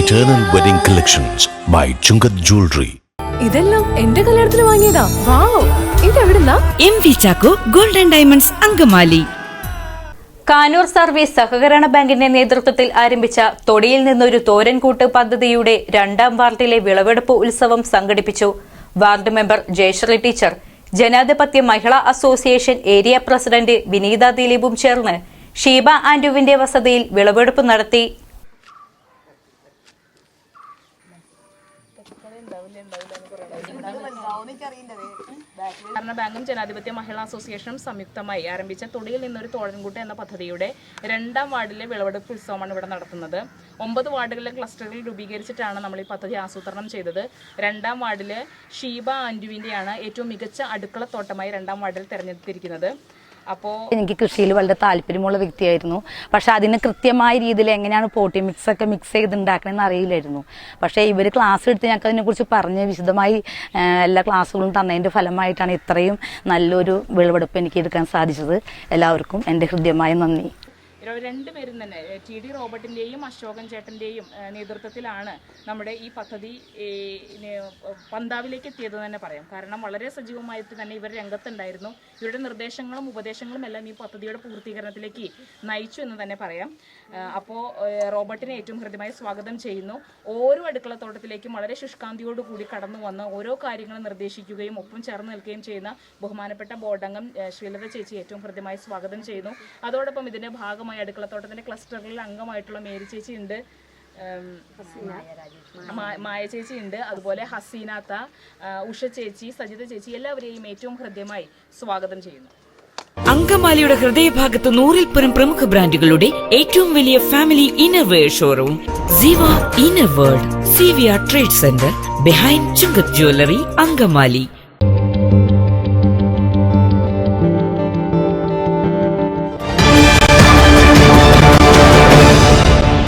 Eternal wedding collections by Chungath jewellery ഇതെല്ലാം എന്റെ കല്യാണത്തിന് വാങ്ങിയതാ. Wow ഇതെവിടുന്നാ? M V Chacko golden diamonds Angamaly. Kanoor service സഹകരണ ബാങ്കിന്റെ നേതൃത്വത്തിൽ ആരംഭിച്ച തൊടിയിൽ നിന്നൊരു തോരൻകൂട്ട് പദ്ധതിയുടെ രണ്ടാം വാർഡിലെ വിളവെടുപ്പ് ഉത്സവം സംഘടിപ്പിച്ചു വാർഡ് മെമ്പർ ജയശ്രീ ടീച്ചർ. ജനാധിപത്യ മഹിളാ അസോസിയേഷൻ ഏരിയ പ്രസിഡന്റ് വിനീത ദിലീപും ചേർന്ന് ഷീബ ആന്റുവിന്റെ വസതിയിൽ വിളവെടുപ്പ് നടത്തി സഹകരണ ബാങ്കും ജനാധിപത്യ മഹിളാ അസോസിയേഷനും സംയുക്തമായി ആരംഭിച്ച തൊടിയിൽ നിന്നൊരു തോഴൻകൂട്ട് എന്ന പദ്ധതിയുടെ രണ്ടാം വാർഡിലെ വിളവെടുപ്പ് ഉത്സവമാണ് ഇവിടെ നടത്തുന്നത്. ഒമ്പത് വാർഡുകളിലെ ക്ലസ്റ്ററുകൾ രൂപീകരിച്ചിട്ടാണ് നമ്മൾ ഈ പദ്ധതി ആസൂത്രണം ചെയ്തത്. രണ്ടാം വാർഡിൽ ഷീബ ആൻഡുവിന്റെയാണ് ഏറ്റവും മികച്ച അടുക്കളത്തോട്ടമായി രണ്ടാം വാർഡിൽ തിരഞ്ഞെടുത്തിരിക്കുന്നത്. അപ്പോൾ എനിക്ക് കൃഷിയിൽ വളരെ താല്പര്യമുള്ള വ്യക്തിയായിരുന്നു. പക്ഷെ അതിന് കൃത്യമായ രീതിയിൽ എങ്ങനെയാണ് പോട്ടി മിക്സ് ഒക്കെ മിക്സ് ചെയ്ത് ഉണ്ടാക്കണമെന്ന് അറിയില്ലായിരുന്നു. പക്ഷേ ഇവർ ക്ലാസ് എടുത്ത് ഞങ്ങൾക്ക് അതിനെക്കുറിച്ച് പറഞ്ഞ് വിശദമായി എല്ലാ ക്ലാസ്സുകളും തന്നതിന്റെ ഫലമായിട്ടാണ് ഇത്രയും നല്ലൊരു വിളവെടുപ്പ് എനിക്ക് എടുക്കാൻ സാധിച്ചത്. എല്ലാവർക്കും എന്റെ ഹൃദ്യമായ നന്ദി. ഇവർ രണ്ടുപേരും തന്നെ ടി ഡി റോബർട്ടിന്റെയും അശോകൻ ചേട്ടന്റെയും നേതൃത്വത്തിലാണ് നമ്മുടെ ഈ പദ്ധതി പന്താവിലേക്ക് എത്തിയത് തന്നെ പറയാം. കാരണം വളരെ സജീവമായിട്ട് തന്നെ ഇവർ രംഗത്തുണ്ടായിരുന്നു. ഇവരുടെ നിർദ്ദേശങ്ങളും ഉപദേശങ്ങളും എല്ലാം ഈ പദ്ധതിയുടെ പൂർത്തീകരണത്തിലേക്ക് നയിച്ചു എന്ന് തന്നെ പറയാം. അപ്പോൾ റോബർട്ടിനെ ഏറ്റവും ഹൃദ്യമായി സ്വാഗതം ചെയ്യുന്നു. ഓരോ അടുക്കളത്തോട്ടത്തിലേക്കും വളരെ ശുഷ്കാന്തിയോടുകൂടി കടന്നു വന്ന് ഓരോ കാര്യങ്ങളും നിർദ്ദേശിക്കുകയും ഒപ്പം ചേർന്ന് നിൽക്കുകയും ചെയ്യുന്ന ബഹുമാനപ്പെട്ട ബോർഡംഗം ശ്രീലത ചേച്ചി ഏറ്റവും ഹൃദ്യമായി സ്വാഗതം ചെയ്യുന്നു. അതോടൊപ്പം ഇതിന്റെ ഭാഗമായി അടുക്കളത്തോട്ടത്തിന്റെ ക്ലസ്റ്ററിൽ അംഗമായിട്ടുള്ള മേരി ചേച്ചി ഉണ്ട്. മായ ചേച്ചി ഉണ്ട്. അതുപോലെ ഹസീനാത്ത ഉഷ ചേച്ചി സജിത ചേച്ചി എല്ലാവരെയും ഏറ്റവും ഹൃദ്യമായി സ്വാഗതം ചെയ്യുന്നു. അങ്കമാലിയുടെ ഹൃദയഭാഗത്ത് നൂറിൽ പരം പ്രമുഖ ബ്രാൻഡുകളുടെ ഏറ്റവും വലിയ family innerwear showroom Ziva inner world C V R trade centre behind Chungath jewellery Angamaly.